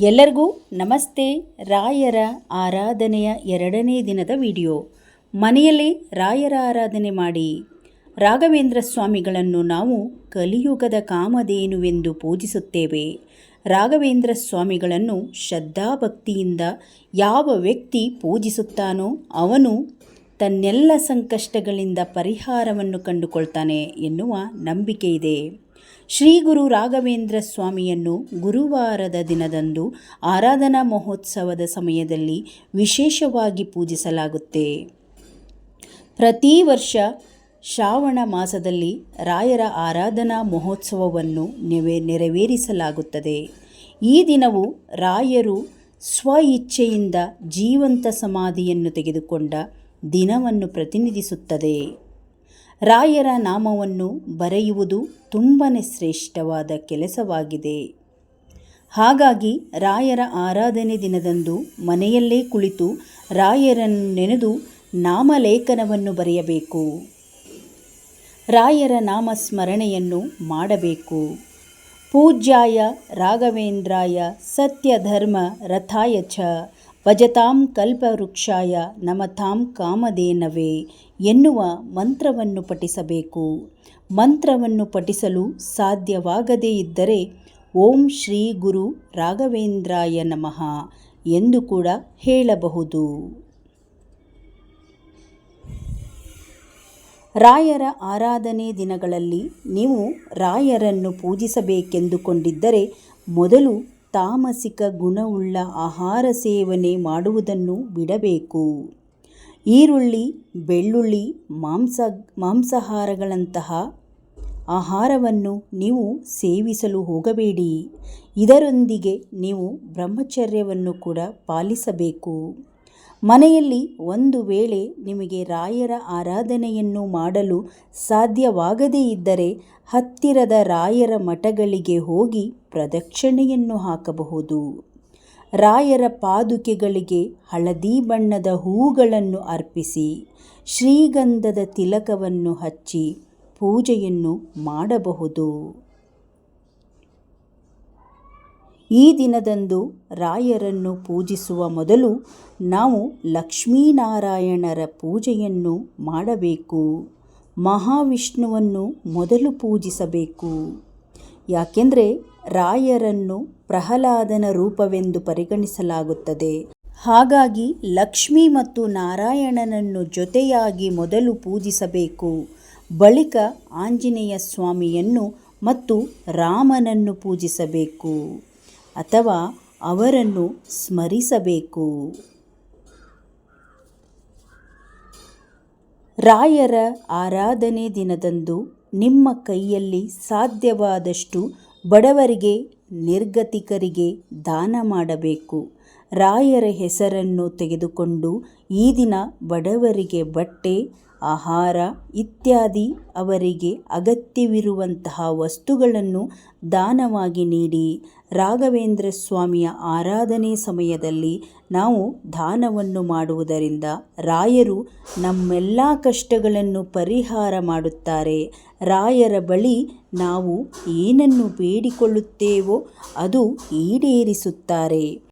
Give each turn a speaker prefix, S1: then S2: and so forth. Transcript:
S1: ಎಲ್ಲರಿಗೂ ನಮಸ್ತೆ. ರಾಯರ ಆರಾಧನೆಯ ಎರಡನೇ ದಿನದ ವಿಡಿಯೋ. ಮನೆಯಲ್ಲಿ ರಾಯರ ಆರಾಧನೆ ಮಾಡಿ. ರಾಘವೇಂದ್ರ ಸ್ವಾಮಿಗಳನ್ನು ನಾವು ಕಲಿಯುಗದ ಕಾಮಧೇನುವೆಂದು ಪೂಜಿಸುತ್ತೇವೆ. ರಾಘವೇಂದ್ರ ಸ್ವಾಮಿಗಳನ್ನು ಶ್ರದ್ಧಾಭಕ್ತಿಯಿಂದ ಯಾವ ವ್ಯಕ್ತಿ ಪೂಜಿಸುತ್ತಾನೋ ಅವನು ತನ್ನೆಲ್ಲ ಸಂಕಷ್ಟಗಳಿಂದ ಪರಿಹಾರವನ್ನು ಕಂಡುಕೊಳ್ತಾನೆ ಎನ್ನುವ ನಂಬಿಕೆ ಇದೆ. ಶ್ರೀ ಗುರು ರಾಘವೇಂದ್ರ ಸ್ವಾಮಿಯನ್ನು ಗುರುವಾರದ ದಿನದಂದು ಆರಾಧನಾ ಮಹೋತ್ಸವದ ಸಮಯದಲ್ಲಿ ವಿಶೇಷವಾಗಿ ಪೂಜಿಸಲಾಗುತ್ತೆ. ಪ್ರತಿ ವರ್ಷ ಶ್ರಾವಣ ಮಾಸದಲ್ಲಿ ರಾಯರ ಆರಾಧನಾ ಮಹೋತ್ಸವವನ್ನು ನೆವೆ, ನೆರವೇರಿಸಲಾಗುತ್ತದೆ. ಈ ದಿನವು ರಾಯರು ಸ್ವ ಇಚ್ಛೆಯಿಂದ ಜೀವಂತ ಸಮಾಧಿಯನ್ನು ತೆಗೆದುಕೊಂಡ ದಿನವನ್ನು ಪ್ರತಿನಿಧಿಸುತ್ತದೆ. ರಾಯರ ನಾಮವನ್ನು ಬರೆಯುವುದು ತುಂಬನೇ ಶ್ರೇಷ್ಠವಾದ ಕೆಲಸವಾಗಿದೆ. ಹಾಗಾಗಿ ರಾಯರ ಆರಾಧನೆ ದಿನದಂದು ಮನೆಯಲ್ಲೇ ಕುಳಿತು ರಾಯರನ್ನು ನೆನೆದು ನಾಮಲೇಖನವನ್ನು ಬರೆಯಬೇಕು. ರಾಯರ ನಾಮಸ್ಮರಣೆಯನ್ನು ಮಾಡಬೇಕು. ಪೂಜ್ಯಾಯ ರಾಘವೇಂದ್ರಾಯ ಸತ್ಯಧರ್ಮ ರಥಾಯ ಚ ಭಜತಾಂ ಕಲ್ಪವೃಕ್ಷಾಯ ನಮತಾಂ ಕಾಮಧೇನವೇ ಎನ್ನುವ ಮಂತ್ರವನ್ನು ಪಠಿಸಬೇಕು. ಮಂತ್ರವನ್ನು ಪಠಿಸಲು ಸಾಧ್ಯವಾಗದೇ ಇದ್ದರೆ ಓಂ ಶ್ರೀ ಗುರು ರಾಘವೇಂದ್ರಾಯ ನಮಃ ಎಂದು ಕೂಡ ಹೇಳಬಹುದು. ರಾಯರ ಆರಾಧನೆ ದಿನಗಳಲ್ಲಿ ನೀವು ರಾಯರನ್ನು ಪೂಜಿಸಬೇಕೆಂದುಕೊಂಡಿದ್ದರೆ ಮೊದಲು ತಾಮಸಿಕ ಗುಣವುಳ್ಳ ಆಹಾರ ಸೇವನೆ ಮಾಡುವುದನ್ನು ಬಿಡಬೇಕು. ಈರುಳ್ಳಿ, ಬೆಳ್ಳುಳ್ಳಿ, ಮಾಂಸ, ಮಾಂಸಾಹಾರಗಳಂತಹ ಆಹಾರವನ್ನು ನೀವು ಸೇವಿಸಲು ಹೋಗಬೇಡಿ. ಇದರೊಂದಿಗೆ ನೀವು ಬ್ರಹ್ಮಚರ್ಯವನ್ನು ಕೂಡ ಪಾಲಿಸಬೇಕು. ಮನೆಯಲ್ಲಿ ಒಂದು ವೇಳೆ ನಿಮಗೆ ರಾಯರ ಆರಾಧನೆಯನ್ನು ಮಾಡಲು ಸಾಧ್ಯವಾಗದೇ ಇದ್ದರೆ ಹತ್ತಿರದ ರಾಯರ ಮಠಗಳಿಗೆ ಹೋಗಿ ಪ್ರದಕ್ಷಿಣೆಯನ್ನು ಹಾಕಬಹುದು. ರಾಯರ ಪಾದುಕೆಗಳಿಗೆ ಹಳದಿ ಬಣ್ಣದ ಹೂಗಳನ್ನು ಅರ್ಪಿಸಿ, ಶ್ರೀಗಂಧದ ತಿಲಕವನ್ನು ಹಚ್ಚಿ ಪೂಜೆಯನ್ನು ಮಾಡಬಹುದು. ಈ ದಿನದಂದು ರಾಯರನ್ನು ಪೂಜಿಸುವ ಮೊದಲು ನಾವು ಲಕ್ಷ್ಮೀನಾರಾಯಣರ ಪೂಜೆಯನ್ನು ಮಾಡಬೇಕು. ಮಹಾವಿಷ್ಣುವನ್ನು ಮೊದಲು ಪೂಜಿಸಬೇಕು. ಯಾಕೆಂದರೆ ರಾಯರನ್ನು ಪ್ರಹ್ಲಾದನ ರೂಪವೆಂದು ಪರಿಗಣಿಸಲಾಗುತ್ತದೆ. ಹಾಗಾಗಿ ಲಕ್ಷ್ಮಿ ಮತ್ತು ನಾರಾಯಣನನ್ನು ಜೊತೆಯಾಗಿ ಮೊದಲು ಪೂಜಿಸಬೇಕು. ಬಳಿಕ ಆಂಜನೇಯ ಸ್ವಾಮಿಯನ್ನು ಮತ್ತು ರಾಮನನ್ನು ಪೂಜಿಸಬೇಕು ಅಥವಾ ಅವರನ್ನು ಸ್ಮರಿಸಬೇಕು. ರಾಯರ ಆರಾಧನೆ ದಿನದಂದು ನಿಮ್ಮ ಕೈಯಲ್ಲಿ ಸಾಧ್ಯವಾದಷ್ಟು ಬಡವರಿಗೆ ನಿರ್ಗತಿಕರಿಗೆ ದಾನ ಮಾಡಬೇಕು. ರಾಯರ ಹೆಸರನ್ನು ತೆಗೆದುಕೊಂಡು ಈ ದಿನ ಬಡವರಿಗೆ ಬಟ್ಟೆ, ಆಹಾರ ಇತ್ಯಾದಿ ಅವರಿಗೆ ಅಗತ್ಯವಿರುವಂತಹ ವಸ್ತುಗಳನ್ನು ದಾನವಾಗಿ ನೀಡಿ. ರಾಘವೇಂದ್ರ ಸ್ವಾಮಿಯ ಆರಾಧನೆ ಸಮಯದಲ್ಲಿ ನಾವು ದಾನವನ್ನು ಮಾಡುವುದರಿಂದ ರಾಯರು ನಮ್ಮೆಲ್ಲ ಕಷ್ಟಗಳನ್ನು ಪರಿಹಾರ ಮಾಡುತ್ತಾರೆ. ರಾಯರ ಬಳಿ ನಾವು ಏನನ್ನು ಬೇಡಿಕೊಳ್ಳುತ್ತೇವೋ ಅದು ಈಡೇರಿಸುತ್ತಾರೆ.